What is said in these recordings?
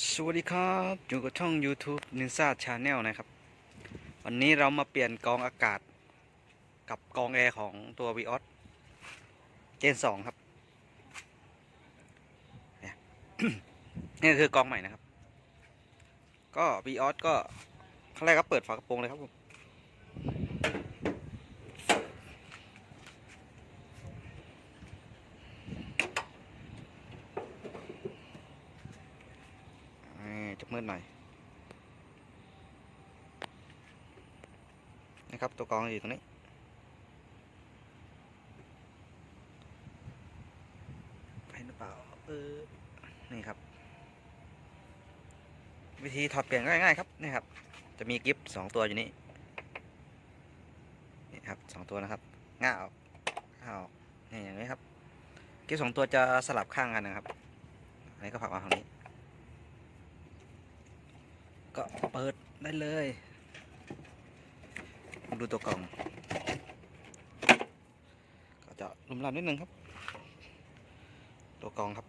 สวัสดีครับอยู่กับช่อง YouTube n i n s a Channel นะครับ วันนี้เรามาเปลี่ยนกองอากาศกับกองแอร์ของตัว Vios Gen 2ครับนี่คือกองใหม่นะครับ ก็วีออสก็ขั้นแรกก็เปิดฝากระโปรงเลยครับผม มืดหน่อยนะครับตัวกองอยู่ตรงนี้ไปหรือเปล่าเออนี่ครับ วิธีถอดเปลี่ยนก็ง่ายๆครับนี่ครับ จะมีกิฟต์สองตัวอยู่นี่นี่ครับสองตัวนะครับง่าออกง่าออกนี่อย่างนี้ครับกิฟต์สองตัวจะสลับข้างกันนะครับอันนี้ก็ผักมาทางนี้ ก็เปิดได้เลย ดูตัวกล่อง ก็จะลุ่มลามนิดนึงครับ ตัวกล่องครับ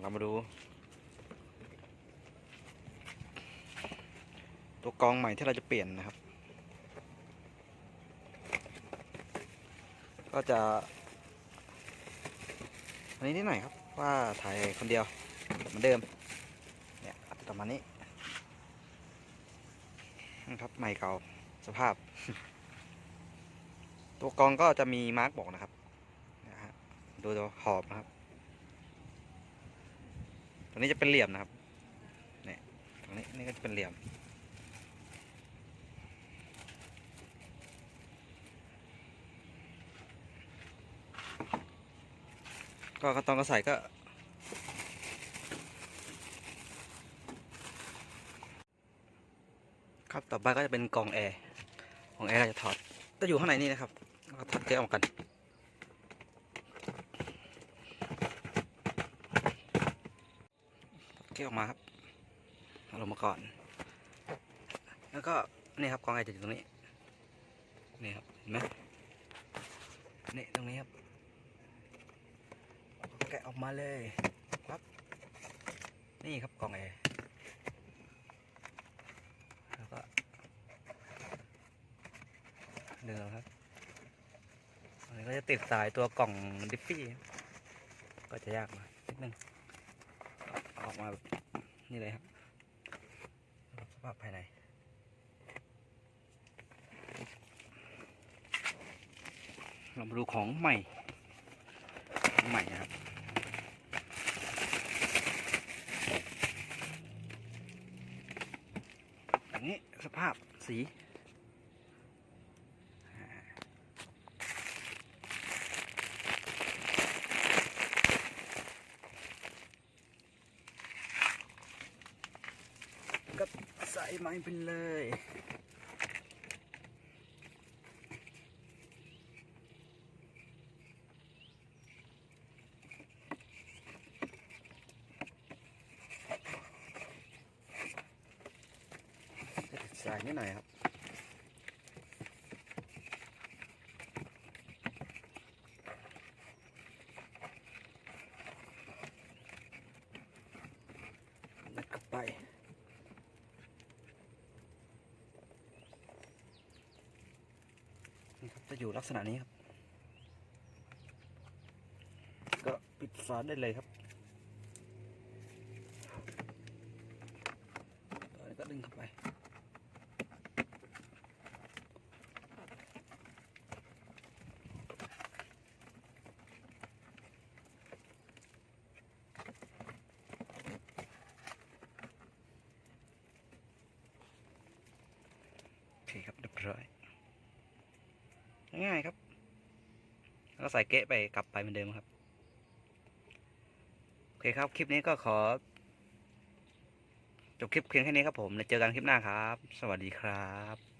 เรามาดู ตัวกองใหม่ที่เราจะเปลี่ยนนะครับ ก็จะอันนี้นิดหน่อยครับว่าถ่ายคนเดียวเหมือนเดิม ประมาณนี้นะครับใหม่เก่าสภาพ ตัวกองก็จะมีมาร์กบอกนะครับนะฮะดูตัวขอบนะครับ ตัวนี้จะเป็นเหลี่ยมนะครับเนี่ยตรงนี้นี่ก็จะเป็นเหลี่ยมก็ขั้นตอนก็ใส่ก็ ครับต่อไปก็จะเป็นกล่องแอร์กล่องแอร์เราจะถอดจะอยู่ข้างในนี่นะครับแล้วก็ถอดเกลออกกันเกลออกมาครับเอาลงมาก่อน แล้วก็นี่ครับกล่องแอร์จะอยู่ตรงนี้นี่ครับเห็นไหมนี่ตรงนี้ครับแกะออกมาเลยครับนี่ครับกล่องแอร์ แล้วก็ เดินครับอันนี้ก็จะติดสายตัวกล่องดิฟฟี่ ก็จะยากหน่อยนิดนึงออกมานี่เลยครับสภาพภายในเรามาดูของใหม่ของใหม่นะครับอันนี้สภาพสีอ่าก็ใส่ ไม้ไปเลยจะติดสายนิดหน่อยครับนัดเข้าไป นี่ครับ จะอยู่ลักษณะนี้ครับ ก็ปิดฝาได้เลยครับตอนนี้ก็ดึงเข้าไปโอเคครับเรียบร้อย ง่ายๆครับ แล้วก็ใส่เกะไปกลับไปเหมือนเดิมครับ โอเคครับ คลิปนี้ก็ขอ จบคลิปเพียงแค่นี้ครับผมแล้วเจอกันคลิปหน้าครับ สวัสดีครับ